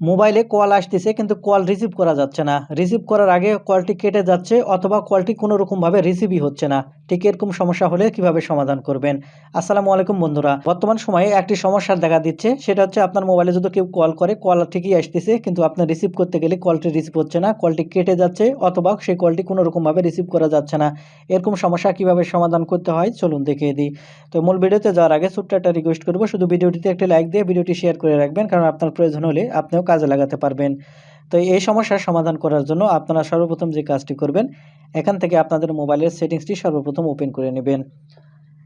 মোবাইলে কল আসতেছে, কিন্তু কল রিসিভ করা যাচ্ছে না। রিসিভ করার আগে কলটি কেটে যাচ্ছে অথবা কলটি কোনো রকমভাবে রিসিভই হচ্ছে না। ঠিক এরকম সমস্যা হলে কীভাবে সমাধান করবেন? আসসালামু আলাইকুম, বন্ধুরা। বর্তমান সময়ে একটি সমস্যার দেখা দিচ্ছে। সেটা হচ্ছে আপনার মোবাইলে যদি কেউ কল করে, কল ঠিকই আসতেছে, কিন্তু আপনার রিসিভ করতে গেলে কলটি রিসিভ হচ্ছে না, কলটি কেটে যাচ্ছে অথবা সেই কলটি কোনো রকমভাবে রিসিভ করা যাচ্ছে না। এরকম সমস্যা কীভাবে সমাধান করতে হয়, চলুন দেখিয়ে দিই। তো মূল ভিডিওতে যাওয়ার আগে ছোট্ট একটা রিকোয়েস্ট করব। শুধু ভিডিওটিতে একটি লাইক দিয়ে ভিডিওটি শেয়ার করে রাখবেন, কারণ আপনার প্রয়োজন হলে আপনিও কাজে লাগাতে পারবেন। তো এই সমস্যার সমাধান করার জন্য আপনারা সর্বপ্রথম যে কাজটি করবেন, এখান থেকে আপনাদের মোবাইলের সেটিংসটি সর্বপ্রথম ওপেন করে নেবেন।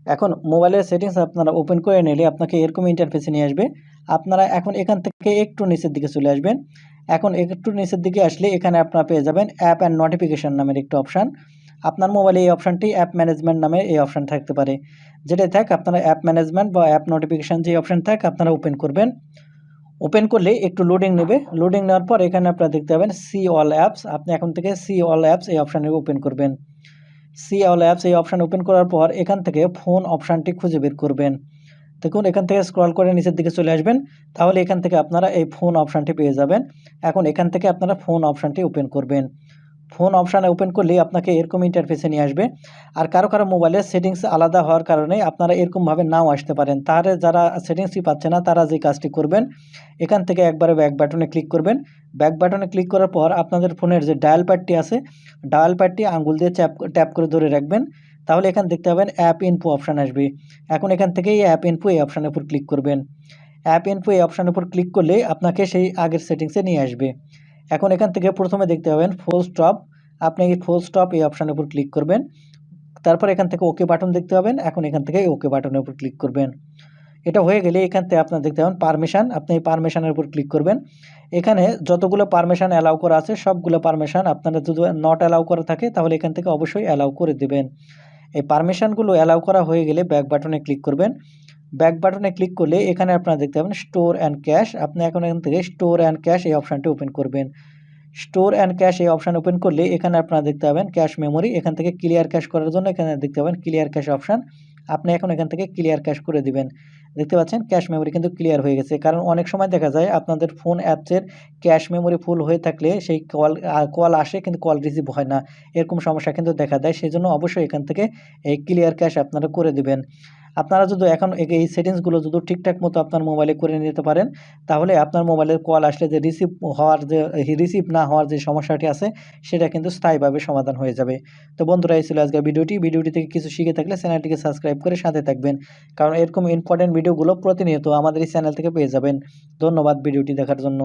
এখন মোবাইলের সেটিংস আপনারা ওপেন করে নিলে আপনাকে এরকম ইন্টারফেসে নিয়ে আসবে। আপনারা এখন এখান থেকে একটু নিচের দিকে চলে আসবেন। এখন একটু নিচের দিকে আসলে এখানে আপনারা পেয়ে যাবেন অ্যাপ অ্যান্ড নোটিফিকেশান নামের একটি অপশান। আপনার মোবাইলে এই অপশানটি অ্যাপ ম্যানেজমেন্ট নামে এই অপশান থাকতে পারে। যেটাই থাক, আপনারা অ্যাপ ম্যানেজমেন্ট বা অ্যাপ নোটিফিকেশান যে অপশান থাক, আপনারা ওপেন করবেন। ওপেন করলে একটু লোডিং নেবে। লোডিং নেওয়ার পর এখানে আপনারা দেখতে পাবেন সি অল অ্যাপস আপনি এখন থেকে সি অল অ্যাপস এই অপশানে ওপেন করবেন। সি অল অ্যাপস এই অপশান ওপেন করার পর এখান থেকে ফোন অপশানটি খুঁজে বের করবেন। দেখুন, এখান থেকে স্ক্রল করে নিচের দিকে চলে আসবেন। তাহলে এখান থেকে আপনারা এই ফোন অপশানটি পেয়ে যাবেন। এখন এখান থেকে আপনারা ফোন অপশানটি ওপেন করবেন। ফোন অপশানে ওপেন করলেই আপনাকে এরকম ইন্টারফেসে নিয়ে আসবে। আর কারও কারও মোবাইলের সেটিংস আলাদা হওয়ার কারণে আপনারা এরকমভাবে নাও আসতে পারেন। তাহলে যারা সেটিংসই পাচ্ছে না, তারা যে কাজটি করবেন, এখান থেকে একবারে ব্যাক বাটনে ক্লিক করবেন। ব্যাক বাটনে ক্লিক করার পর আপনাদের ফোনের যে ডায়াল প্যাডটি আছে ডায়াল প্যাডটি আঙ্গুল দিয়ে চ্যাপ ট্যাপ করে ধরে রাখবেন। তাহলে এখান দেখতে পাবেন অ্যাপ ইনফো অপশান আসবে। এখন এখান থেকে এই অ্যাপ ইনফো এই অপশানের উপর ক্লিক করবেন। অ্যাপ ইনফো এই অপশানের উপর ক্লিক করলে আপনাকে সেই আগের সেটিংসে নিয়ে আসবে। এখন এখান থেকে প্রথমে দেখতে পাবেন ফুল স্টপ আপনি এই ফুল স্টপ এই অপশানের উপর ক্লিক করবেন। তারপর এখান থেকে ওকে বাটন দেখতে পাবেন। এখন এখান থেকে ওকে বাটনের উপর ক্লিক করবেন। এটা হয়ে গেলে এখান থেকে আপনার দেখতে পাবেন পারমিশন আপনি এই পারমিশনের উপর ক্লিক করবেন। এখানে যতগুলো পারমিশন অ্যালাউ করা আছে, সবগুলো পারমিশন আপনারা যদি নট অ্যালাউ করা থাকে, তাহলে এখান থেকে অবশ্যই অ্যালাউ করে দেবেন। এই পারমিশনগুলো অ্যালাউ করা হয়ে গেলে ব্যাক বাটনে ক্লিক করবেন। ব্যাক বাটনে ক্লিক করলে এখানে আপনারা দেখতে পাবেন স্টোর অ্যান্ড ক্যাশ আপনি এখন এখান থেকে স্টোর অ্যান্ড ক্যাশ এই অপশানটি ওপেন করবেন। স্টোর অ্যান্ড ক্যাশ এই অপশান ওপেন করলে এখানে আপনারা দেখতে পাবেন ক্যাশ মেমোরি এখান থেকে ক্লিয়ার ক্যাশ করার জন্য এখানে দেখতে পাবেন ক্লিয়ার ক্যাশ অপশান আপনি এখন এখান থেকে ক্লিয়ার ক্যাশ করে দিবেন। দেখতে পাচ্ছেন ক্যাশ মেমোরি কিন্তু ক্লিয়ার হয়ে গেছে। কারণ অনেক সময় দেখা যায় আপনাদের ফোন অ্যাপসের ক্যাশ মেমোরি ফুল হয়ে থাকলে সেই কল কল আসে কিন্তু কল রিসিভ হয় না। এরকম সমস্যা কিন্তু দেখা দেয়। সেই জন্য অবশ্যই এখান থেকে এই ক্লিয়ার ক্যাশ আপনারা করে দিবেন। আপনারা যদি এখন এই সেটিংসগুলো যদি ঠিকঠাক মতো আপনার মোবাইলে করে নিতে পারেন, তাহলে আপনার মোবাইলের কল আসলে যে রিসিভ হওয়ার যে রিসিভ না হওয়ার যে সমস্যাটি আছে, সেটা কিন্তু স্থায়ীভাবে সমাধান হয়ে যাবে। তো বন্ধুরা, এই ছিল আজকের ভিডিওটি। ভিডিওটি থেকে কিছু শিখে থাকলে চ্যানেলটিকে সাবস্ক্রাইব করে সাথে থাকবেন। কারণ এরকম ইম্পর্টেন্ট ভিডিওগুলো প্রতিনিয়ত আমাদের এই চ্যানেল থেকে পেয়ে যাবেন। ধন্যবাদ ভিডিওটি দেখার জন্য।